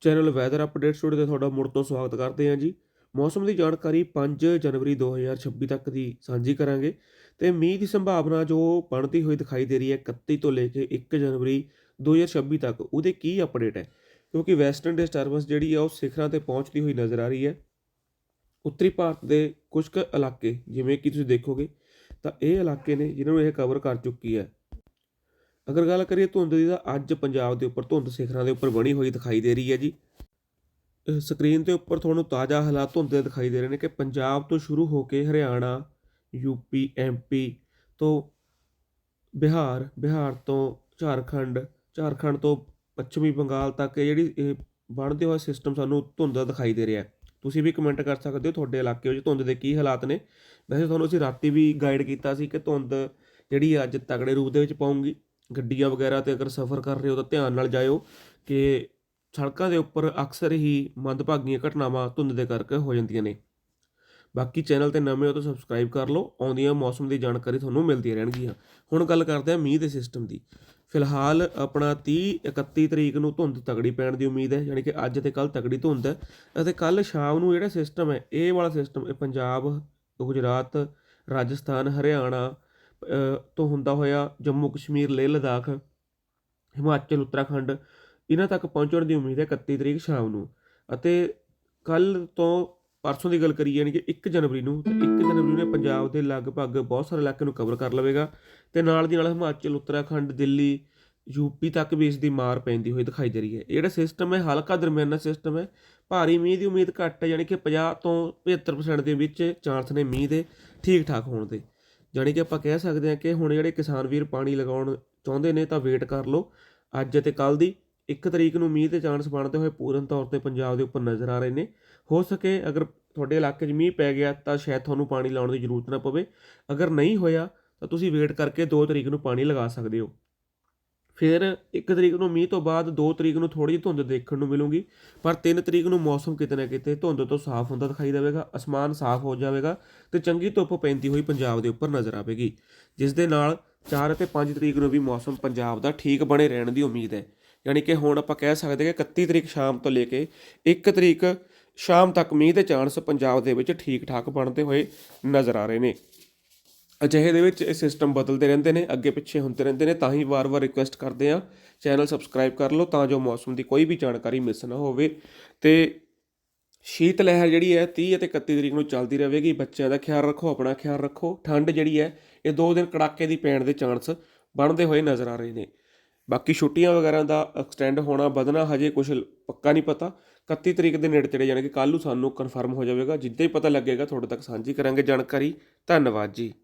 Channel weather update studio ਤੇ ਤੁਹਾਡਾ ਮੁੜ ਤੋਂ ਸਵਾਗਤ ਕਰਦੇ ਹਾਂ ਜੀ। ਮੌਸਮ ਦੀ ਜਾਣਕਾਰੀ 5 ਜਨਵਰੀ 2026 ਤੱਕ ਦੀ ਸਾਂਝੀ ਕਰਾਂਗੇ। ਤੇ ਮੀਂਹ ਦੀ ਸੰਭਾਵਨਾ ਜੋ ਬਣਦੀ ਹੋਈ ਦਿਖਾਈ ਦੇ ਰਹੀ ਹੈ 31 ਤੋਂ ਲੈ ਕੇ 1 ਜਨਵਰੀ 2026 ਤੱਕ, ਉਹਦੇ ਕੀ ਅਪਡੇਟ ਹੈ? ਕਿਉਂਕਿ ਵੈਸਟਰਨ ਡਿਸਟਰਬੈਂਸ ਜਿਹੜੀ ਆ ਉਹ ਸਿਖਰਾਂ ਤੇ ਪਹੁੰਚਦੀ ਹੋਈ ਨਜ਼ਰ ਆ ਰਹੀ ਹੈ। ਉੱਤਰੀ ਭਾਰਤ ਦੇ ਕੁਝ ਕੁ ਇਲਾਕੇ, ਜਿਵੇਂ ਕਿ ਤੁਸੀਂ ਦੇਖੋਗੇ, ਤਾਂ ਇਹ ਇਲਾਕੇ ਨੇ ਜਿਨ੍ਹਾਂ ਨੂੰ ਇਹ ਕਵਰ ਕਰ ਚੁੱਕੀ ਹੈ। ਅਗਰ ਗੱਲ ਕਰੀਏ ਧੁੰਦ ਦੀ ਤਾਂ ਅੱਜ ਪੰਜਾਬ ਦੇ ਉੱਪਰ ਧੁੰਦ ਸਿਖਰਾਂ ਦੇ ਉੱਪਰ ਬਣੀ ਹੋਈ ਦਿਖਾਈ ਦੇ ਰਹੀ ਹੈ ਜੀ। ਸਕਰੀਨ ਦੇ ਉੱਪਰ ਤੁਹਾਨੂੰ ਤਾਜ਼ਾ ਹਾਲਾਤ ਧੁੰਦ ਦੇ ਦਿਖਾਈ ਦੇ ਰਹੇ ਨੇ ਕਿ ਪੰਜਾਬ ਤੋਂ ਸ਼ੁਰੂ ਹੋ ਕੇ ਹਰਿਆਣਾ ਯੂਪੀ ਐਮਪੀ ਤੋਂ ਬਿਹਾਰ ਬਿਹਾਰ ਤੋਂ ਝਾਰਖੰਡ ਝਾਰਖੰਡ ਤੋਂ ਪੱਛਮੀ ਬੰਗਾਲ ਤੱਕ ਇਹ ਜਿਹੜੀ ਇਹ ਬਣਦੇ ਹੋਏ ਸਿਸਟਮ ਸਾਨੂੰ ਧੁੰਦ ਦਾ ਦਿਖਾਈ ਦੇ ਰਿਹਾ ਤੁਸੀਂ ਵੀ ਕਮੈਂਟ ਕਰ ਸਕਦੇ ਹੋ ਤੁਹਾਡੇ ਇਲਾਕੇ ਵਿੱਚ ਧੁੰਦ ਦੇ ਕੀ ਹਾਲਾਤ ਨੇ। ਵੈਸੇ ਤੁਹਾਨੂੰ ਅਸੀਂ ਰਾਤੀ ਵੀ ਗਾਈਡ ਕੀਤਾ ਸੀ ਕਿ ਧੁੰਦ ਜਿਹੜੀ ਅੱਜ ਤਗੜੇ ਰੂਪ ਦੇ ਵਿੱਚ ਪਾਉਂਗੀ ਗੱਡੀਆਂ ਵਗੈਰਾ ਤੇ ਅਗਰ ਸਫ਼ਰ ਕਰ ਰਹੇ ਹੋ ਤਾਂ ਧਿਆਨ ਨਾਲ ਜਾਇਓ ਕਿ ਸੜਕਾਂ ਦੇ ਉੱਪਰ ਅਕਸਰ ਹੀ ਮੰਦਭਾਗੀਆਂ ਘਟਨਾਵਾਂ ਧੁੰਦ ਦੇ ਕਰਕੇ ਹੋ ਜਾਂਦੀਆਂ ਨੇ। ਬਾਕੀ ਚੈਨਲ ਤੇ ਨਵੇਂ ਹੋ ਤਾਂ ਸਬਸਕ੍ਰਾਈਬ ਕਰ ਲਓ, ਆਉਂਦੀਆਂ ਮੌਸਮ ਦੀ ਜਾਣਕਾਰੀ ਤੁਹਾਨੂੰ ਮਿਲਦੀਆਂ ਰਹਿਣਗੀਆਂ। ਹੁਣ ਗੱਲ ਕਰਦੇ ਹਾਂ ਮੀਂਹ ਦੇ ਸਿਸਟਮ ਦੀ। ਫਿਲਹਾਲ ਆਪਣਾ 30 31 ਤਰੀਕ ਨੂੰ ਧੁੰਦ ਤਗੜੀ ਪੈਣ ਦੀ ਉਮੀਦ ਹੈ, ਯਾਨੀ ਕਿ ਅੱਜ ਤੇ ਕੱਲ ਤਗੜੀ ਧੁੰਦ ਹੈ ਅਤੇ ਕੱਲ ਸ਼ਾਮ ਨੂੰ ਜਿਹੜਾ ਸਿਸਟਮ ਹੈ, ਇਹ ਵਾਲਾ ਸਿਸਟਮ ਇਹ ਪੰਜਾਬ, ਗੁਜਰਾਤ, ਰਾਜਸਥਾਨ, ਹਰਿਆਣਾ ਤੋਂ ਹੁੰਦਾ ਹੋਇਆ ਜੰਮੂ ਕਸ਼ਮੀਰ, ਲੇਹ ਲਦਾਖ, ਹਿਮਾਚਲ, ਉੱਤਰਾਖੰਡ, ਇਹਨਾਂ ਤੱਕ ਪਹੁੰਚਣ ਦੀ ਉਮੀਦ ਹੈ 31 ਤਰੀਕ ਸ਼ਾਮ ਨੂੰ। ਅਤੇ ਕੱਲ ਤੋਂ ਪਰਸੋਂ ਦੀ ਗੱਲ ਕਰੀਏ, ਯਾਨੀ ਕਿ 1 ਜਨਵਰੀ ਨੂੰ, ਤੇ 1 ਜਨਵਰੀ ਨੇ ਪੰਜਾਬ ਦੇ ਲਗਭਗ ਬਹੁਤ ਸਾਰੇ ਇਲਾਕੇ ਨੂੰ ਕਵਰ ਕਰ ਲਵੇਗਾ ਤੇ ਨਾਲ ਦੀ ਨਾਲ ਹਿਮਾਚਲ, ਉੱਤਰਾਖੰਡ, ਦਿੱਲੀ ਯੂਪੀ ਤੱਕ ਵੀ ਇਸ ਦੀ ਮਾਰ ਪੈਂਦੀ ਹੋਈ ਦਿਖਾਈ ਦੇ ਰਹੀ ਹੈ। ਇਹ ਜਿਹੜਾ ਸਿਸਟਮ ਹੈ, ਹਲਕਾ ਦਰਮਿਆਨਾ ਸਿਸਟਮ ਹੈ। ਭਾਰੀ ਮੀਂਹ ਦੀ ਉਮੀਦ ਘੱਟ ਹੈ, ਯਾਨੀ ਕਿ 50 ਤੋਂ 75% ਦੇ ਵਿੱਚ ਚਾਂਸ ਨੇ ਮੀਂਹ ਦੇ ਠੀਕ ਠਾਕ ਹੋਣ ਦੇ। ਯਾਨੀ ਕਿ ਆਪਾਂ ਕਹਿ ਸਕਦੇ ਹਾਂ ਕਿ ਹੁਣ ਜਿਹੜੇ ਕਿਸਾਨ ਵੀਰ ਪਾਣੀ ਲਗਾਉਣ ਚਾਹੁੰਦੇ ਨੇ ਤਾਂ ਵੇਟ ਕਰ ਲਓ। ਅੱਜ ਅਤੇ ਕੱਲ ਦੀ 1 ਤਰੀਕ ਨੂੰ ਮੀਂਹ ਦੇ ਚਾਂਸ ਬਣਦੇ ਹੋਏ ਪੂਰਨ ਤੌਰ ਤੇ ਪੰਜਾਬ ਦੇ ਉੱਪਰ ਨਜ਼ਰ ਆ ਰਹੇ ਨੇ। ਹੋ ਸਕੇ ਅਗਰ ਤੁਹਾਡੇ ਇਲਾਕੇ 'ਚ ਮੀਂਹ ਪੈ ਗਿਆ ਤਾਂ ਸ਼ਾਇਦ ਤੁਹਾਨੂੰ ਪਾਣੀ ਲਾਉਣ ਦੀ ਜ਼ਰੂਰਤ ਨਾ ਪਵੇ। ਅਗਰ ਨਹੀਂ ਹੋਇਆ ਤਾਂ ਤੁਸੀਂ ਵੇਟ ਕਰਕੇ 2 ਤਰੀਕ ਨੂੰ ਪਾਣੀ ਲਗਾ ਸਕਦੇ ਹੋ। ਫਿਰ 1 ਤਰੀਕ ਨੂੰ ਮੀਂਹ ਤੋਂ ਬਾਅਦ 2 ਤਰੀਕ ਨੂੰ ਥੋੜੀ ਜਿਹੀ ਧੁੰਦ ਦੇਖਣ ਨੂੰ ਮਿਲੂਗੀ, ਪਰ 3 ਤਰੀਕ ਨੂੰ ਮੌਸਮ ਕਿਤੇ ਨਾ ਕਿਤੇ ਧੁੰਦ ਤੋਂ ਸਾਫ਼ ਹੁੰਦਾ ਦਿਖਾਈ ਦੇਵੇਗਾ, ਅਸਮਾਨ ਸਾਫ਼ ਹੋ ਜਾਵੇਗਾ ਤੇ ਚੰਗੀ ਧੁੱਪ ਪੈਂਦੀ ਹੋਈ ਪੰਜਾਬ ਦੇ ਉੱਪਰ ਨਜ਼ਰ ਆਵੇਗੀ। ਜਿਸ ਦੇ ਨਾਲ 4 ਅਤੇ 5 ਤਰੀਕ ਨੂੰ ਵੀ ਮੌਸਮ ਪੰਜਾਬ ਦਾ ਠੀਕ ਬਣੇ ਰਹਿਣ ਦੀ ਉਮੀਦ ਹੈ। ਯਾਨੀ ਕਿ ਹੁਣ ਆਪਾਂ ਕਹਿ ਸਕਦੇ ਹਾਂ ਕਿ 31 ਤਰੀਕ ਸ਼ਾਮ ਤੋਂ ਲੈ ਕੇ 1 ਤਰੀਕ ਸ਼ਾਮ ਤੱਕ ਮੀਂਹ ਦੇ ਚਾਂਸ ਪੰਜਾਬ ਦੇ ਵਿੱਚ ਠੀਕ ਠਾਕ ਬਣਦੇ ਹੋਏ ਨਜ਼ਰ ਆ ਰਹੇ ਨੇ। ਅਜਿਹੇ ਦੇ ਵਿੱਚ ਇਹ ਸਿਸਟਮ ਬਦਲਦੇ ਰਹਿੰਦੇ ਨੇ, ਅੱਗੇ ਪਿੱਛੇ ਹੁੰਦੇ ਰਹਿੰਦੇ ਨੇ, ਤਾਂ ਹੀ ਵਾਰ-ਵਾਰ ਰਿਕੁਐਸਟ ਕਰਦੇ ਆ ਚੈਨਲ ਸਬਸਕ੍ਰਾਈਬ ਕਰ ਲਓ ਤਾਂ ਜੋ ਮੌਸਮ ਦੀ ਕੋਈ ਵੀ ਜਾਣਕਾਰੀ ਮਿਸ ਨਾ ਹੋਵੇ। ਤੇ ਸ਼ੀਤ ਲਹਿਰ ਜਿਹੜੀ ਹੈ 30 ਅਤੇ 31 ਤਰੀਕ ਨੂੰ ਚੱਲਦੀ ਰਹੇਗੀ। ਬੱਚਿਆਂ ਦਾ ਖਿਆਲ ਰੱਖੋ, ਆਪਣਾ ਖਿਆਲ ਰੱਖੋ। ਠੰਡ ਜਿਹੜੀ ਹੈ, ਇਹ ਦੋ ਦਿਨ ਕੜਾਕੇ ਦੀ ਪੈਣ ਦੇ ਚਾਂਸ ਬਣਦੇ ਹੋਏ ਨਜ਼ਰ ਆ ਰਹੇ ਨੇ। ਬਾਕੀ ਛੁੱਟੀਆਂ ਵਗੈਰਾ ਦਾ ਐਕਸਟੈਂਡ ਹੋਣਾ, ਵਧਣਾ ਹਜੇ ਕੁਝ ਪੱਕਾ ਨਹੀਂ ਪਤਾ। 31 ਤਰੀਕ ਦੇ ਨੇੜੇ ਤੇੜੇ ਜਾਣੀ ਕਿ ਕੱਲ੍ਹ ਨੂੰ ਸਾਨੂੰ ਕਨਫਰਮ ਹੋ ਜਾਵੇਗਾ। ਜਿੱਦਾਂ ਹੀ ਪਤਾ ਲੱਗੇਗਾ, ਤੁਹਾਡੇ ਤੱਕ ਸਾਂਝੀ ਕਰਾਂਗੇ ਜਾਣਕਾਰੀ। ਧੰਨਵਾਦ ਜੀ।